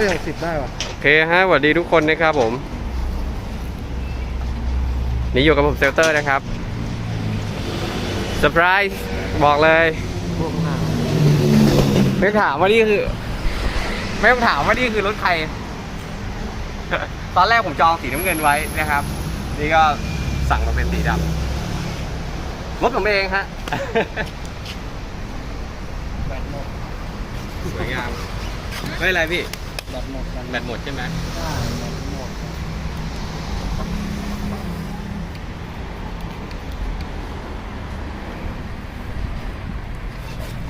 ก็อย่างสิบได้ว่ะโอเคฮะสวัสดีทุกคนนะครับผม นี่อยู่กับผมเซลเตอร์นะครับเซอร์ไพรส์บอกเลยพวกหน้าไม่ต้องถามว่านี่คือ ไม่ต้องถามว่านี่คือรถใคร ตอนแรกผมจองสีน้ำเงินไว้นะครับ นี่ก็สั่งมาเป็นสีดำรถผมเองฮะแบตหมดสวยงามไม่เป็นไรพี่ แบตหมดกันแบตหมดใช่ไหมใช่แบตหมด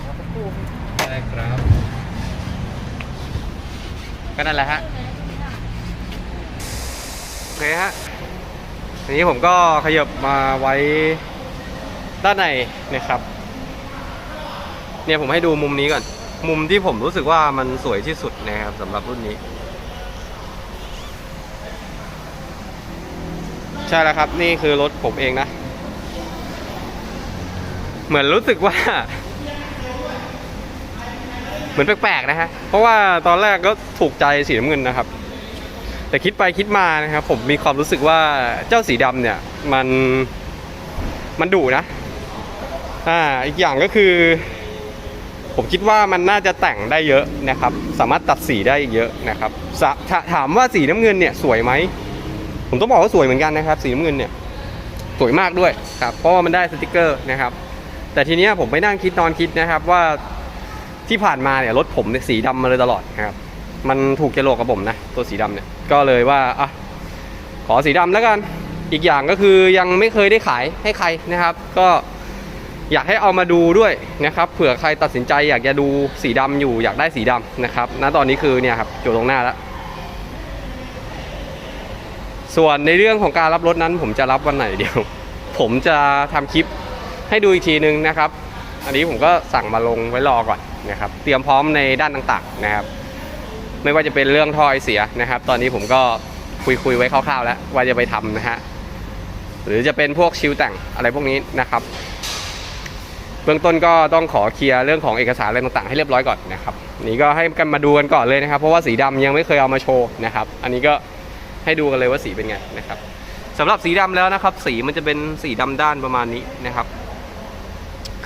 เอาสักครู่ได้ครับ ก็นั่นแหละฮะโอเคฮะทีนี้ผมก็ขยับมาไว้ด้านในนะครับ เนี่ยผมให้ดูมุมนี้ก่อน มุมที่ผมรู้สึกว่ามันสวยที่สุดนะครับสำหรับรุ่นนี้ ใช่แล้วครับนี่คือรถผมเองนะ เหมือนรู้สึกว่า เหมือนแปลกๆนะฮะ เพราะว่าตอนแรกก็ถูกใจสีน้ำเงินนะครับ แต่คิดไปคิดมานะครับ ผมมีความรู้สึกว่าเจ้าสีดำเนี่ย มันมันดุนะ อ่าอีกอย่างก็คือ ผมคิดว่ามันน่าจะแต่งได้เยอะนะครับ สามารถตัดสีได้เยอะนะครับสถาถามว่าสีน้ำเงินเนี่ยสวยไหมผมต้องบอกว่าสวยเหมือนกันนะครับ สีน้ำเงินเนี่ยสวยมากด้วยครับ เพราะว่ามันได้สติกเกอร์นะครับ แต่ทีนี้ผมไปนั่งคิดนอนคิดนะครับว่าที่ผ่านมาเนี่ยรถผมเนี่ยสีดำมาเลยตลอดนะครับ มันถูกเจรวกกับผมนะตัวสีดำเนี่ยก็เลยว่าอะขอสีดำแล้วกันอีกอย่างก็คือยังไม่เคยได้ขายให้ใครนะครับ ก็ อยากให้เอามาดูด้วยนะครับเผื่อใครตัดสินใจอยากจะดูสีดำอยู่อยากได้สีดำนะครับณตอนนี้คือเนี่ยครับอยู่ตรงหน้าแล้ว ส่วนในเรื่องของการรับรถนั้น ผมจะรับวันไหนเดี๋ยว ผมจะทำคลิปให้ดูอีกทีนึงนะครับ อันนี้ผมก็สั่งมาลงไว้รอก่อนนะครับ เตรียมพร้อมในด้านต่างๆนะครับ ไม่ว่าจะเป็นเรื่องท่อไอเสียนะครับ ตอนนี้ผมก็คุยคุยๆไว้คร่าวๆแล้วว่าจะไปทำนะฮะหรือจะเป็นพวกชิลแต่งอะไรพวกนี้นะครับ เบื้องต้นก็ต้องขอเคลียร์เรื่องของเอกสารอะไรต่างๆ ให้เรียบร้อยก่อนนะครับนี่ก็ให้กันมาดูกันก่อนเลยนะครับ เพราะว่าสีดำยังไม่เคยเอามาโชว์นะครับ อันนี้ก็ให้ดูกันเลยว่าสีเป็นไงนะครับสำหรับสีดำแล้วนะครับ สีมันจะเป็นสีดำด้านประมาณนี้นะครับ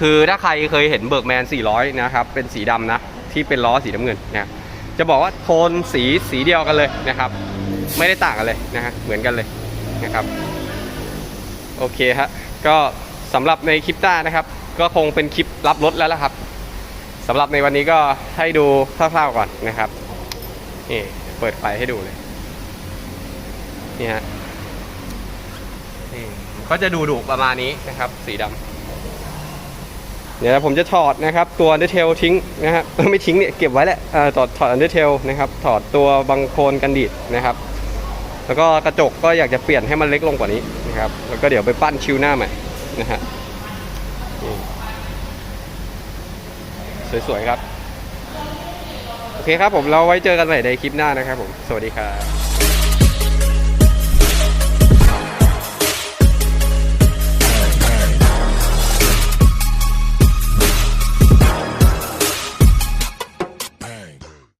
คือถ้าใครเคยเห็นเบิร์กแมน 400 นะครับ เป็นสีดำนะ ที่เป็นล้อสีน้ำเงินนะจะบอกว่าโทนสีสีเดียวกันเลยนะครับ ไม่ได้ต่างกันเลยนะฮะเหมือนกันเลยนะครับ โอเคฮะก็สำหรับในคลิปหน้านะครับ ก็คงเป็นคลิปรับรถแล้วละครับสำหรับในวันนี้ก็ให้ดูคร่าวๆก่อนนะครับนี่เปิดไฟให้ดูเลยนี่ฮะนี่ก็จะดูดุประมาณนี้นะครับ สีดำเดี๋ยวผมจะถอดนะครับ ตัว Undertale ทิ้งนะฮะไม่ทิ้งเนี่ยเก็บไว้แหละเอ่อถอดถอด Undertale นะครับ ถอดตัวบังโคลนกันดีดนะครับ แล้วก็กระจกก็อยากจะเปลี่ยนให้มันเล็กลงกว่านี้นะครับ แล้วก็เดี๋ยวไปปั้นชิวหน้าใหม่นะฮะ สวยๆครับ โอเคครับผมเราไว้เจอกันใหม่ในคลิปหน้านะครับผม สวัสดีครับ